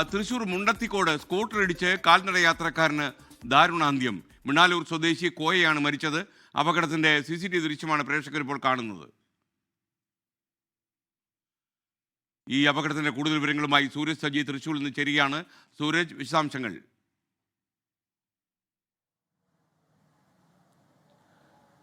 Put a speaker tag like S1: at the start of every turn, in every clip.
S1: Thrissur Mundathikode scooter ഇടിച്ച് കാൽനട യാത്രക്കാരന് ദാരുണാന്ത്യം. മിണാലൂർ സ്വദേശി കോയയാണ് മരിച്ചത്. അപകടത്തിന്റെ സി സി ടി ദൃശ്യമാണ് പ്രേക്ഷകർ ഇപ്പോൾ കാണുന്നത്. ഈ അപകടത്തിന്റെ കൂടുതൽ വിവരങ്ങളുമായി സൂരജ് സജി തൃശൂരിൽ നിന്ന് ചേരുകയാണ്. സൂരജ് വിശദാംശങ്ങൾ.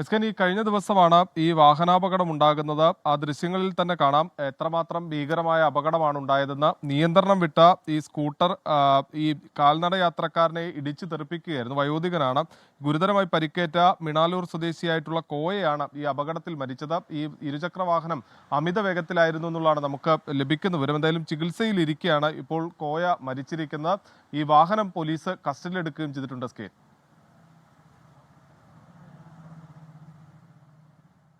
S2: എസ്കൻ ഈ കഴിഞ്ഞ ദിവസമാണ് ഈ വാഹനാപകടം ഉണ്ടാകുന്നത്. ആ ദൃശ്യങ്ങളിൽ തന്നെ കാണാം എത്രമാത്രം ഭീകരമായ അപകടമാണ് ഉണ്ടായതെന്ന്. നിയന്ത്രണം വിട്ട ഈ സ്കൂട്ടർ ഈ കാൽനട യാത്രക്കാരനെ ഇടിച്ചു തെറിപ്പിക്കുകയായിരുന്നു വയോധികനാണ്. ഗുരുതരമായി പരിക്കേറ്റ മിണാലൂർ സ്വദേശിയായിട്ടുള്ള കോയയാണ് ഈ അപകടത്തിൽ മരിച്ചത്. ഈ ഇരുചക്ര വാഹനം അമിത വേഗത്തിലായിരുന്നു എന്നുള്ളതാണ് നമുക്ക് ലഭിക്കുന്ന വിവരം. എന്തായാലും ചികിത്സയിൽ ഇരിക്കെയാണ് ഇപ്പോൾ കോയ മരിച്ചിരിക്കുന്നത്. ഈ വാഹനം പോലീസ് കസ്റ്റഡിയിലെടുക്കുകയും ചെയ്തിട്ടുണ്ട് S K